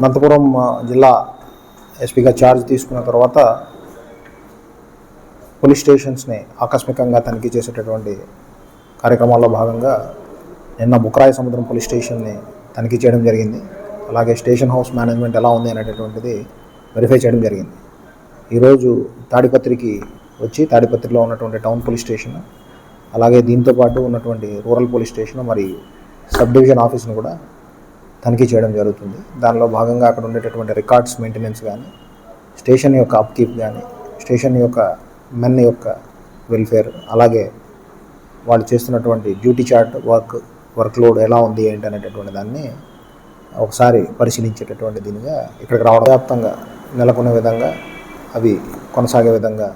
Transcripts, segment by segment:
అనంతపురం జిల్లా ఎస్పీగా ఛార్జ్ తీసుకున్న తర్వాత పోలీస్ స్టేషన్స్ని ఆకస్మికంగా తనిఖీ చేసేటటువంటి కార్యక్రమాల్లో భాగంగా నిన్న బుక్రాయి సముద్రం పోలీస్ స్టేషన్ని తనిఖీ చేయడం జరిగింది. అలాగే స్టేషన్ హౌస్ మేనేజ్మెంట్ ఎలా ఉంది అనేటటువంటిది వెరిఫై చేయడం జరిగింది. ఈరోజు తాడిపత్రికి వచ్చి తాడిపత్రిలో ఉన్నటువంటి టౌన్ పోలీస్ స్టేషన్ అలాగే దీంతో పాటు ఉన్నటువంటి రూరల్ పోలీస్ స్టేషన్ మరియు సబ్ డివిజన్ ఆఫీస్ను కూడా తనిఖీ చేయడం జరుగుతుంది. దానిలో భాగంగా అక్కడ ఉండేటటువంటి రికార్డ్స్ మెయింటెనెన్స్ కానీ స్టేషన్ యొక్క అప్కీప్ కానీ స్టేషన్ యొక్క మెన్ యొక్క వెల్ఫేర్ అలాగే వాళ్ళు చేస్తున్నటువంటి duty chart work work load ఎలా ఉంది ఏంటి అనేటటువంటి దాన్ని ఒకసారి పరిశీలించేటటువంటి దీనిగా ఇక్కడికి రావడం వ్యాప్తంగా నెలకొనే విధంగా అవి కొనసాగే విధంగా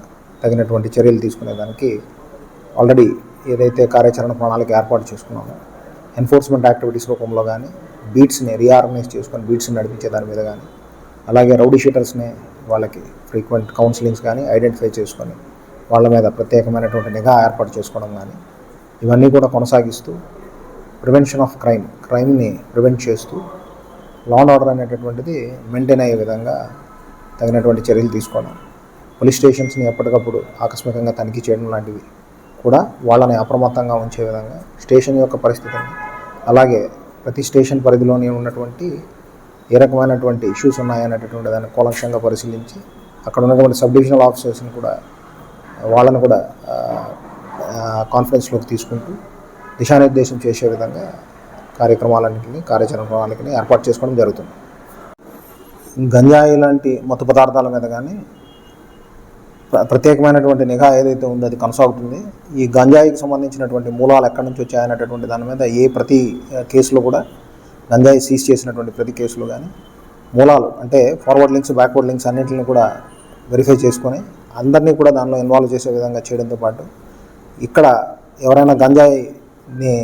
తగినటువంటి చర్యలు తీసుకునేదానికి ఆల్రెడీ ఏదైతే కార్యాచరణ ప్రణాళిక ఏర్పాటు చేసుకున్నామో ఎన్ఫోర్స్మెంట్ యాక్టివిటీస్ రూపంలో కానీ బీట్స్ని రీఆర్గనైజ్ చేసుకొని బీట్స్ని నడిపించే దాని మీద కానీ అలాగే రౌడీ షీటర్స్ని వాళ్ళకి ఫ్రీక్వెంట్ కౌన్సిలింగ్స్ కానీ ఐడెంటిఫై చేసుకొని వాళ్ళ మీద ప్రత్యేకమైనటువంటి నిఘా ఏర్పాటు చేసుకోవడం కానీ ఇవన్నీ కూడా కొనసాగిస్తూ ప్రివెన్షన్ ఆఫ్ క్రైమ్ క్రైమ్ని ప్రివెంట్ చేస్తూ లా అండ్ ఆర్డర్ అనేటటువంటిది మెయింటైన్ అయ్యే విధంగా తగినటువంటి చర్యలు తీసుకోవడం. పోలీస్ స్టేషన్స్ని ఎప్పటికప్పుడు ఆకస్మికంగా తనిఖీ చేయడం లాంటివి కూడా వాళ్ళని అప్రమత్తంగా ఉంచే విధంగా స్టేషన్ యొక్క పరిస్థితిని అలాగే ప్రతి స్టేషన్ పరిధిలోని ఉన్నటువంటి ఏ రకమైనటువంటి ఇష్యూస్ ఉన్నాయనేటటువంటి దాన్ని కూలంక్షంగా పరిశీలించి అక్కడ ఉన్నటువంటి సబ్ డివిజనల్ ఆఫీసర్స్ని కూడా వాళ్ళని కూడా కాన్ఫరెన్స్లోకి తీసుకుంటూ దిశానిర్దేశం చేసే విధంగా కార్యక్రమాలన్నింటినీ కార్యాచరణ ప్రణాళికని ఏర్పాటు చేసుకోవడం జరుగుతుంది. గంజాయి లాంటి మత్తు పదార్థాల మీద కానీ ప్రత్యేకమైనటువంటి నిఘా ఏదైతే ఉందో అది కొనసాగుతుంది. ఈ గంజాయికి సంబంధించినటువంటి మూలాలు ఎక్కడి నుంచి వచ్చాయనేటటువంటి దాని మీద ఏ ప్రతి కేసులో కూడా గంజాయి సీజ్ చేసినటువంటి ప్రతి కేసులో కానీ మూలాలు అంటే ఫార్వర్డ్ లింక్స్ బ్యాక్వర్డ్ లింక్స్ అన్నింటిని కూడా వెరిఫై చేసుకొని అందరినీ కూడా దానిలో ఇన్వాల్వ్ చేసే విధంగా చేయడంతో పాటు ఇక్కడ ఎవరైనా గంజాయిని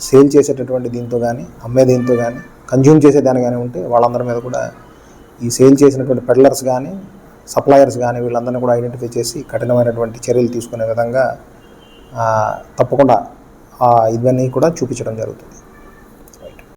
సేల్ చేసేటటువంటి దీంతో కానీ అమ్మే దీంతో కానీ కన్జ్యూమ్ చేసే దాని కానీ ఉంటే వాళ్ళందరి మీద కూడా ఈ సేల్ చేసినటువంటి పెడ్లర్స్ కానీ సప్లయర్స్ కానీ వీళ్ళందరినీ కూడా ఐడెంటిఫై చేసి కఠినమైనటువంటి చర్యలు తీసుకునే విధంగా తప్పకుండా ఆ, ఇవన్నీ కూడా చూపించడం జరుగుతుంది.